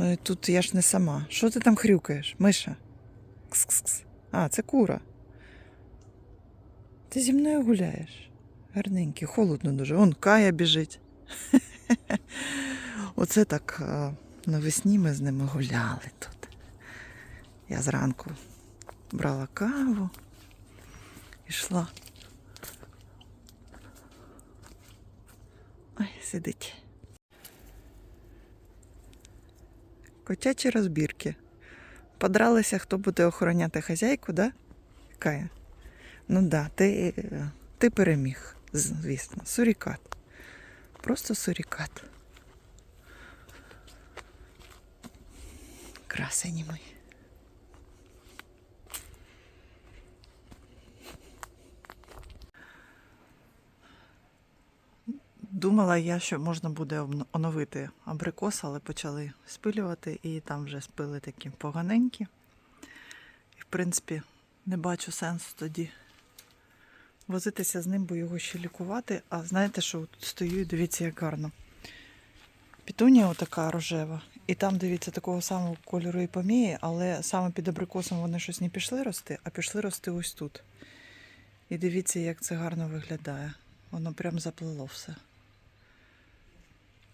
Ну і тут я ж не сама. Що ти там хрюкаєш, Миша? Кс-кс-кс. А, це кура. Ти зі мною гуляєш. Гарненький, холодно дуже. Он Кая біжить. Оце так навесні ми з ними гуляли тут. Я зранку брала каву, йшла. Ой, сидить. Котячі розбірки. Подралися, хто буде охороняти хазяйку, да? Кая? Ну да, ти, ти переміг, звісно. Сурікат. Просто сурікат. Красені мої. Думала я, що можна буде оновити абрикос, але почали спилювати і там вже спили такі поганенькі. І, в принципі, не бачу сенсу тоді возитися з ним, бо його ще лікувати. А знаєте, що от стою і дивіться, як гарно. Пітунія отака рожева. І там, дивіться, такого самого кольору і помії, але саме під абрикосом вони щось не пішли рости, а пішли рости ось тут. І дивіться, як це гарно виглядає. Воно прям заплило все.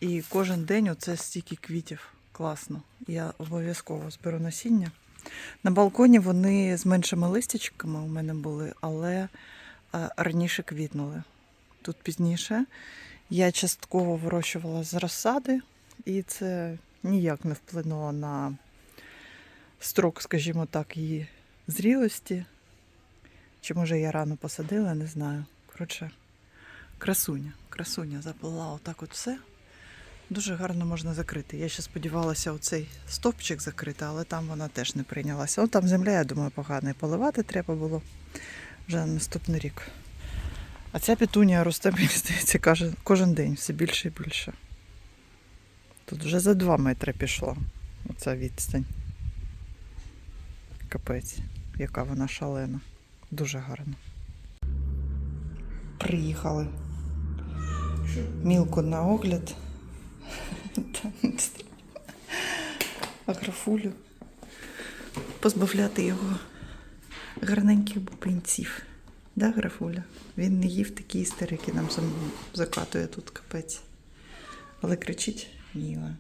І кожен день оце стільки квітів. Класно. Я обов'язково зберу насіння. На балконі вони з меншими листячками у мене були, але е, раніше квітнули. Тут пізніше. Я частково вирощувала з розсади, і це ніяк не вплинуло на строк, скажімо так, її зрілості. Чи може я рано посадила, не знаю. Коротше, красуня. Красуня заплила отак от все. Дуже гарно можна закрити. Я ще сподівалася оцей стовпчик закрити, але там вона теж не прийнялася. О, там земля, я думаю, погана. І поливати треба було вже на наступний рік. А ця петунія росте, мені здається, кожен день все більше і більше. Тут вже за 2 метри пішла оця відстань. Капець, яка вона шалена. Дуже гарно. Приїхали. Мілко на огляд. Агрофулю. Позбавляти його гарненьких бубенців. Да, графуля? Він не їв такі істерики, нам закатує тут капець. Але кричить Ніла.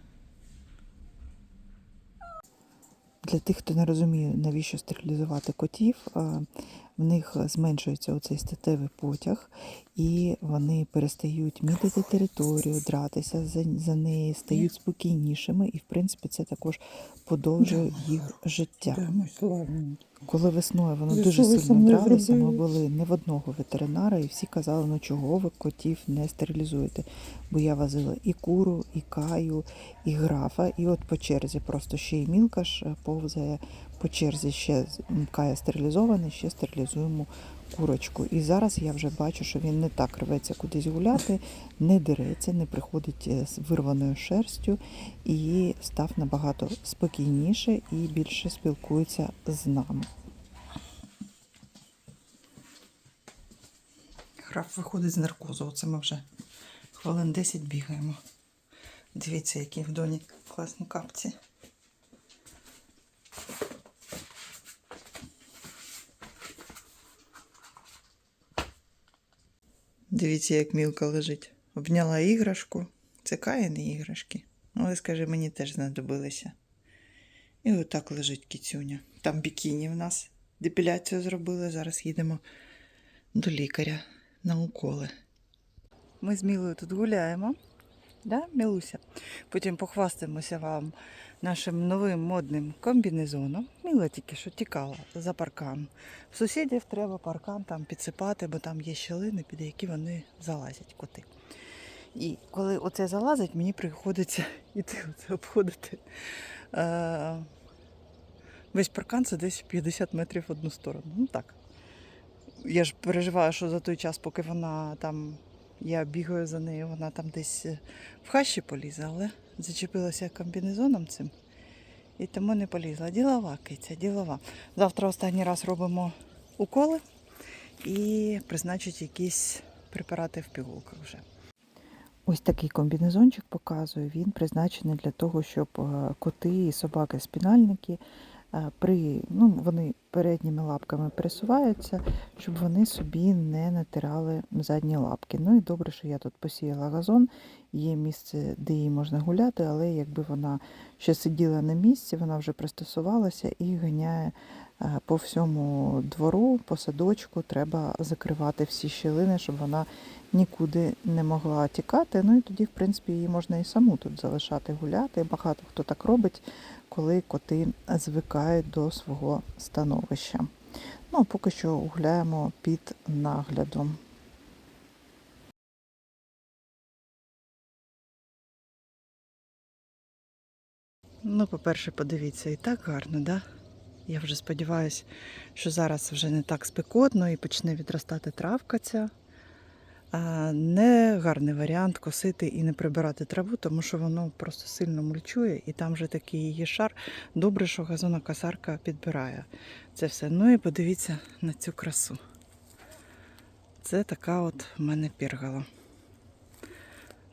Для тих, хто не розуміє, навіщо стерилізувати котів, в них зменшується оцей статевий потяг, і вони перестають мітити територію, дратися за, за неї, стають спокійнішими, і в принципі це також подовжує їх життя. Коли весною вони дуже сильно дралися, ми були не в одного ветеринара, і всі казали, ну чого ви котів не стерилізуєте. Бо я возила і куру, і каю, і графа, і от по черзі просто ще й мілка ж е, повзає по черзі ще кая стерилізований, ще стерилізуємо курочку. І зараз я вже бачу, що він не так рветься кудись гуляти, не дереться, не приходить е, з вирваною шерстю і став набагато спокійніше і більше спілкується з нами. Граф виходить з наркозу. Оце ми вже хвилин 10 бігаємо. Дивіться, які в доні класні капці. Дивіться, як мілка лежить. Обняла іграшку. Це каяні іграшки. Але скажи, мені теж знадобилися. І отак лежить кіцюня. Там бікіні в нас. Депіляцію зробили. Зараз їдемо до лікаря на уколи. Ми з Мілою тут гуляємо. Да, Мілуся? Потім похвастаємося вам нашим новим модним комбінезоном. Міла тільки що тікала за паркан. В сусідів треба паркан там підсипати, бо там є щілини, під які вони залазять коти. І коли оце залазить, мені приходиться іти оце обходити. Е- весь паркан це десь 50 метрів в одну сторону. Ну так. Я ж переживаю, що за той час, поки вона там, я бігаю за нею, вона там десь в хащі полізе, але зачепилася комбінезоном цим. І тому не полізла. Ділова киця, ділова. Завтра останній раз робимо уколи і призначить якісь препарати в пігулках вже. Ось такий комбінезончик показую. Він призначений для того, щоб е, коти і собаки спінальники е, при, ну, вони передніми лапками пересуваються, щоб вони собі не натирали задні лапки. Ну і добре, що я тут посіяла газон, є місце, де їй можна гуляти, але якби вона ще сиділа на місці, вона вже пристосувалася і ганяє е, по всьому двору, по садочку. Треба закривати всі щілини, щоб вона нікуди не могла тікати. Ну і тоді, в принципі, її можна і саму тут залишати гуляти. Багато хто так робить, коли коти звикають до свого становища. Ну, а поки що гуляємо під наглядом. Ну, по-перше, подивіться, і так гарно, да? Я вже сподіваюся, що зараз вже не так спекотно і почне відростати травка ця. Не гарний варіант косити і не прибирати траву, тому що воно просто сильно мульчує, і там вже такий її шар. Добре, що газонокосарка підбирає це все. Ну і подивіться на цю красу. Це така от в мене піргала.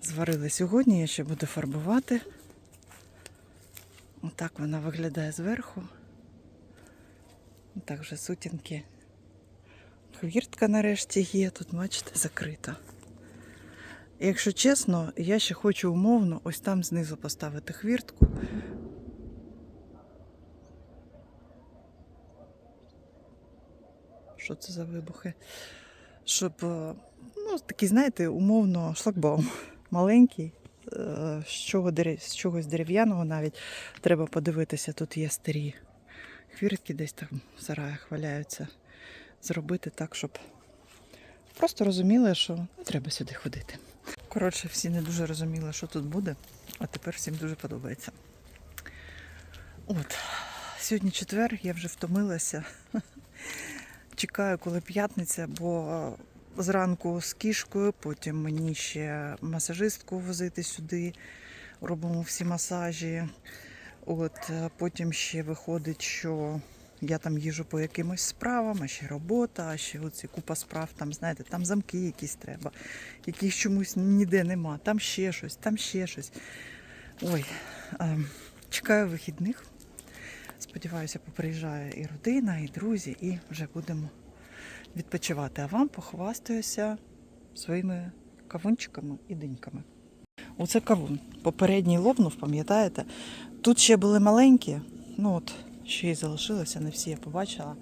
Зварили сьогодні, я ще буду фарбувати. Отак вона виглядає зверху. Отак вже сутінки. Хвіртка нарешті є, тут, бачите, закрита. Якщо чесно, я ще хочу умовно ось там знизу поставити хвіртку. Що це за вибухи? Щоб, е, ну, такий, знаєте, умовно шлагбаум маленький, е, з, чого, з чогось дерев'яного навіть. Треба подивитися, тут є старі хвіртки десь там в сараях валяються. Зробити так, щоб просто розуміли, що треба сюди ходити. Коротше, всі не дуже розуміли, що тут буде, а тепер всім дуже подобається. От, сьогодні четвер, я вже втомилася. Чекаю, коли п'ятниця, бо зранку з кішкою, потім мені ще масажистку возити сюди. Робимо всі масажі. От потім ще виходить, що я там їжу по якимось справам, а ще робота, а ще оці купа справ, там, знаєте, там замки якісь треба, яких чомусь ніде нема, там ще щось, там ще щось. Ой, е, чекаю вихідних. Сподіваюся, поприїжджає і родина, і друзі, і вже будемо відпочивати. А вам похвастаюся своїми кавунчиками і диньками. Оце кавун. Попередній лопнув, пам'ятаєте? Тут ще були маленькі, ну от ще й залишилося, не всі я побачила.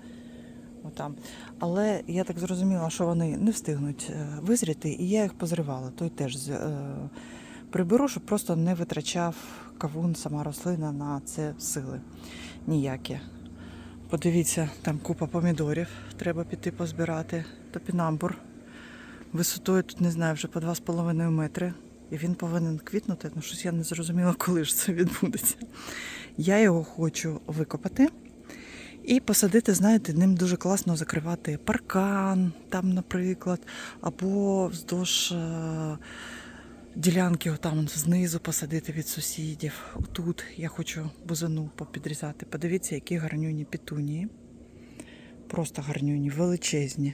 Отам. Але я так зрозуміла, що вони не встигнуть е, визріти, і я їх позривала. Той теж е, приберу, щоб просто не витрачав кавун, сама рослина на це сили ніякі. Подивіться, там купа помідорів, треба піти позбирати. Топінамбур. Висотою тут не знаю, вже по 2,5 метри. І він повинен квітнути. Ну, щось я не зрозуміла, коли ж це відбудеться. Я його хочу викопати і посадити, знаєте, ним дуже класно закривати паркан, там, наприклад, або вздовж е, ділянки, отам знизу посадити від сусідів. Отут я хочу бузину попідрізати. Подивіться, які гарнюні петунії. Просто гарнюні, величезні.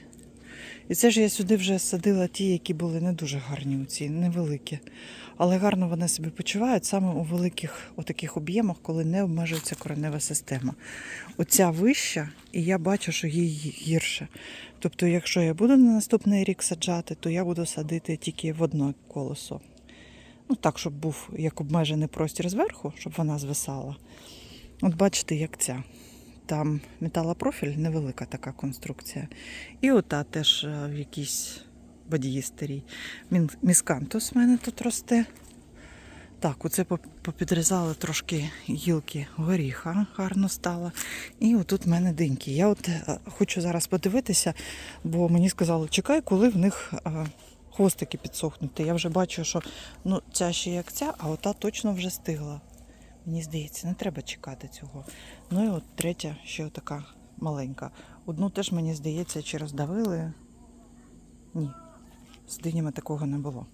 І це ж я сюди вже садила ті, які були не дуже гарні, ці невеликі. Але гарно вони себе почувають саме у великих отаких об'ємах, коли не обмежується коренева система. Оця вища, і я бачу, що їй гірше. Тобто, якщо я буду на наступний рік саджати, то я буду садити тільки в одне колесо. Ну так, щоб був як обмежений простір зверху, щоб вона звисала. От бачите, як ця. Там металопрофіль, невелика така конструкція. І ота теж е, в якійсь бадії старій. Мін- Міскантус в мене тут росте. Так, оце попідрізали трошки гілки горіха, гарно стало. І отут в мене диньки. Я от е, хочу зараз подивитися, бо мені сказали, чекай, коли в них е, хвостики підсохнуть. Я вже бачу, що ну, ця ще як ця, а ота точно вже стигла. Мені здається, не треба чекати цього. Ну і от третя, ще така маленька. Одну теж, мені здається, чи роздавили. Ні, з динями такого не було.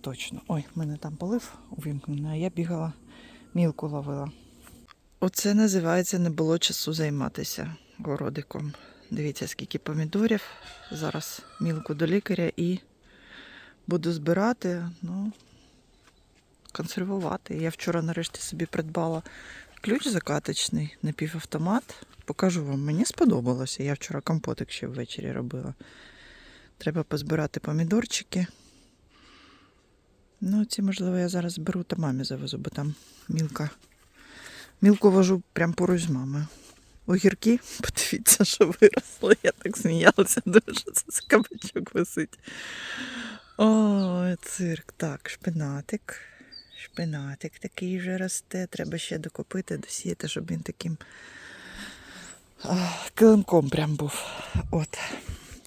Точно. Ой, в мене там полив увімкнений, а я бігала, мілку ловила. Оце називається не було часу займатися городиком. Дивіться, скільки помідорів. Зараз мілку до лікаря і Буду збирати, ну, консервувати. Я вчора нарешті собі придбала ключ закаточний, напівавтомат. Покажу вам, мені сподобалося. Я вчора компотик ще ввечері робила. Треба позбирати помідорчики. Ну, ці, можливо, я зараз зберу та мамі завезу, бо там мілка. Мілку вожу прямо поруч з мамою. Огірки, подивіться, що виросло. Я так сміялася, дуже це кабачок висить. Ой, цирк. Так, шпинатик. Шпинатик такий вже росте. Треба ще докупити, досіяти, щоб він таким килимком прям був. От.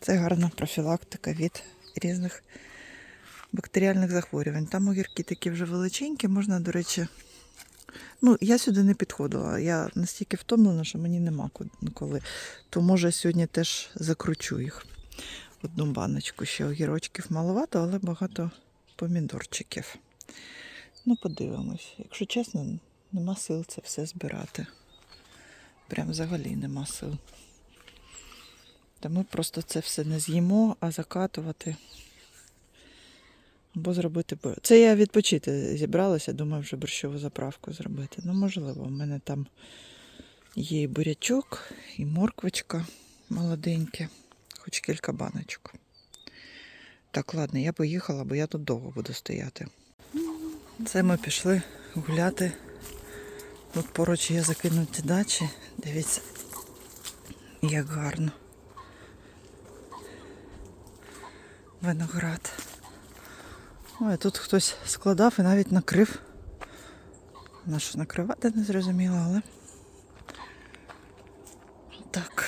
Це гарна профілактика від різних бактеріальних захворювань. Там огірки такі вже величенькі, можна, до речі. Ну, я сюди не підходила. Я настільки втомлена, що мені нема коли. То може сьогодні теж закручу їх. Одну баночку ще огірочків маловато, але багато помідорчиків. Ну, подивимось. Якщо чесно, нема сил це все збирати. Прям взагалі нема сил. Та ми просто це все не з'їмо, а закатувати. Або зробити. Це я відпочити зібралася, думаю, вже борщову заправку зробити. Ну, можливо, в мене там є і бурячок, і морквочка молоденьке, хоч кілька баночок. Так, ладно, я поїхала, бо я тут довго буду стояти. Це ми пішли гуляти. Тут поруч є закинуті дачі. Дивіться, як гарно. Виноград. Ой, тут хтось складав і навіть накрив. На що накривати не зрозуміло, але. Так.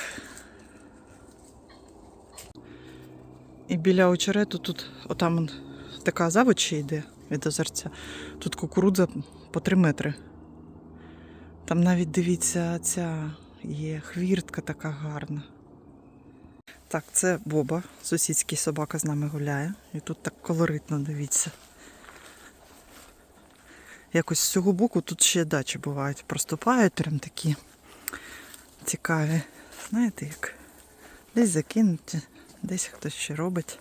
І біля очерету тут, отам така заводь ще йде від озерця. Тут кукурудза по 3 метри. Там навіть дивіться, ця є хвіртка така гарна. Так, це Боба, сусідський собака з нами гуляє. І тут так колоритно дивіться. Якось з цього боку тут ще дачі бувають. Проступають прям такі цікаві. Знаєте, як десь закинуті, десь хтось ще робить.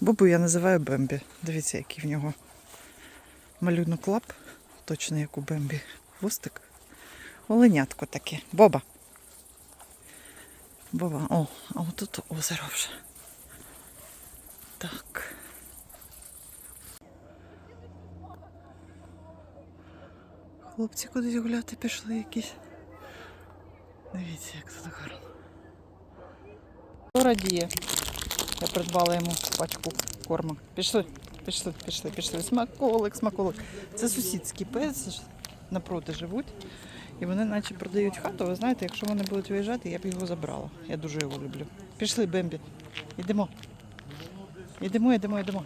Бобу я називаю Бембі. Дивіться, який в нього малюнок лап, точно як у Бембі. Хвостик. Оленятко таке. Боба. Боба. О, а отут озеро вже. Так. Хлопці кудись гуляти пішли якісь. Дивіться, як тут гарно. Хто радіє? Я придбала йому пачку корму. Пішли, пішли, пішли, пішли. Смаколик, смаколик. Це сусідські пес напроти живуть. І вони наче продають хату. Ви знаєте, якщо вони будуть виїжджати, я б його забрала. Я дуже його люблю. Пішли, Бембі. Йдемо. Йдемо, йдемо, йдемо.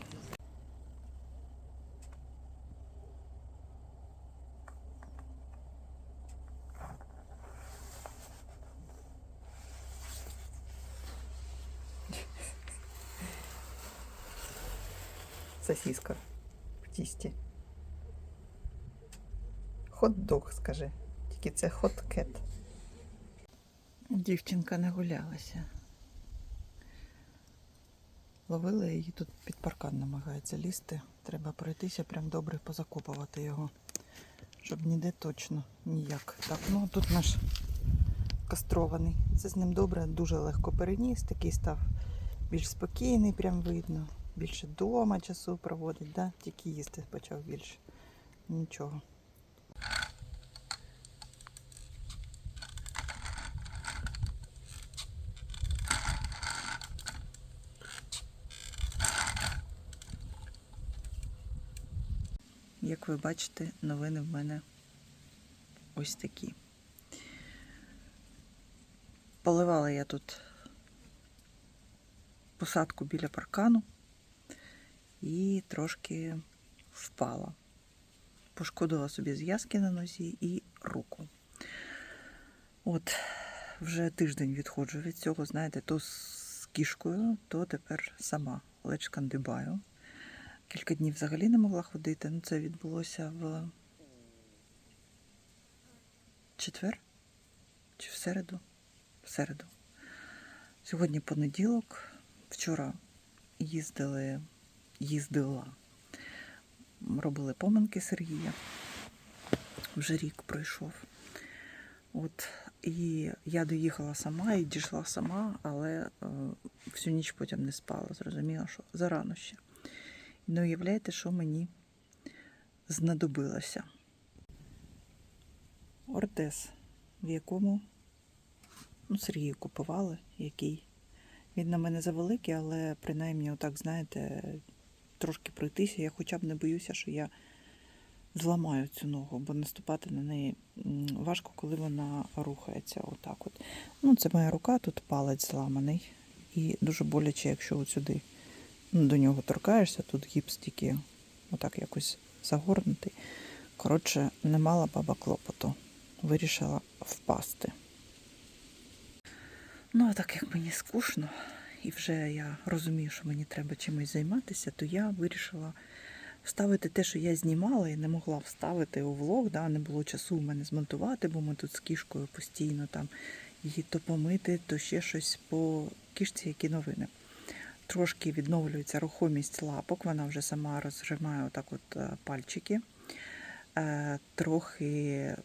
Сосиска в тісті. Хот-дог, скажи. Тільки це хот-кет. Дівчинка не гулялася. Ловила її тут під паркан намагається лізти. Треба пройтися, прям добре позакопувати його. Щоб ніде точно ніяк. Так, ну тут наш кастрований. Це з ним добре, дуже легко переніс. Такий став більш спокійний, прям видно. Більше вдома часу проводить, да? тільки їсти почав більше. Нічого. Як ви бачите, новини в мене ось такі. Поливала я тут посадку біля паркану і трошки впала. Пошкодила собі зв'язки на нозі і руку. От, вже тиждень відходжу від цього, знаєте, то з кішкою, то тепер сама ледь шкандибаю. Кілька днів взагалі не могла ходити. Ну, це відбулося в четвер чи в середу? В середу. Сьогодні понеділок. Вчора їздили їздила. Робили поминки Сергія. Вже рік пройшов. От, і я доїхала сама і дійшла сама, але е, всю ніч потім не спала. Зрозуміла, що зарано ще. Не уявляєте, що мені знадобилося. Ортес, в якому ну, Сергію купували, який. Він на мене завеликий, але принаймні, отак, знаєте, трошки пройтися. Я хоча б не боюся, що я зламаю цю ногу, бо наступати на неї важко, коли вона рухається. Отак от. Ну, це моя рука, тут палець зламаний. І дуже боляче, якщо от сюди ну, до нього торкаєшся, тут гіпс тільки отак якось загорнутий. Коротше, не мала баба клопоту. Вирішила впасти. Ну, а так як мені скучно, і вже я розумію, що мені треба чимось займатися, то я вирішила вставити те, що я знімала і не могла вставити у влог, да, не було часу у мене змонтувати, бо ми тут з кішкою постійно там її то помити, то ще щось по кішці, які новини. Трошки відновлюється рухомість лапок, вона вже сама розжимає отак от е, пальчики. Е, Трохи,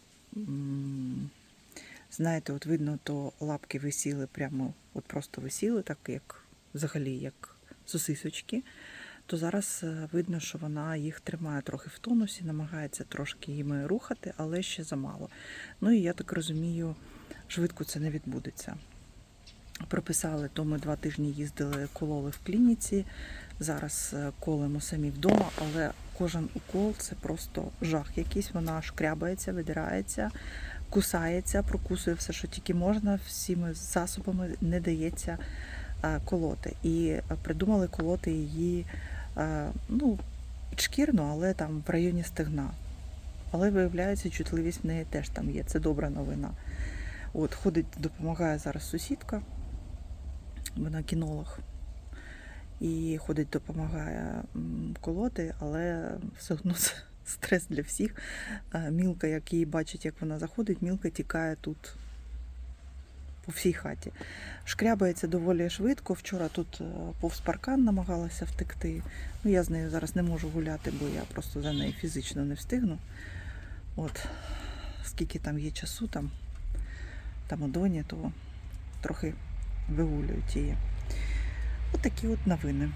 знаєте, от видно, то лапки висіли прямо, от просто висіли, так як взагалі як сосисочки. То зараз е, видно, що вона їх тримає трохи в тонусі, намагається трошки їми рухати, але ще замало. Ну і я так розумію, швидко це не відбудеться. Прописали, то ми два тижні їздили, кололи в клініці. Зараз е, колемо самі вдома, але кожен укол це просто жах якийсь. Вона шкрябається, видирається, кусається, прокусує все, що тільки можна, всіми засобами не дається е, колоти. І е, придумали колоти її е, ну, підшкірно, але там в районі стегна. Але виявляється, чутливість в неї теж там є. Це добра новина. От, ходить, допомагає зараз сусідка, вона кінолог. І ходить, допомагає колоти, але все одно стрес для всіх. Мілка, як її бачить, як вона заходить, мілка тікає тут по всій хаті. Шкрябається доволі швидко. Вчора тут е, повз паркан намагалася втекти. Ну, я з нею зараз не можу гуляти, бо я просто за нею фізично не встигну. От, скільки там є часу, там, там у доні, то трохи вигулюють її. От от новини.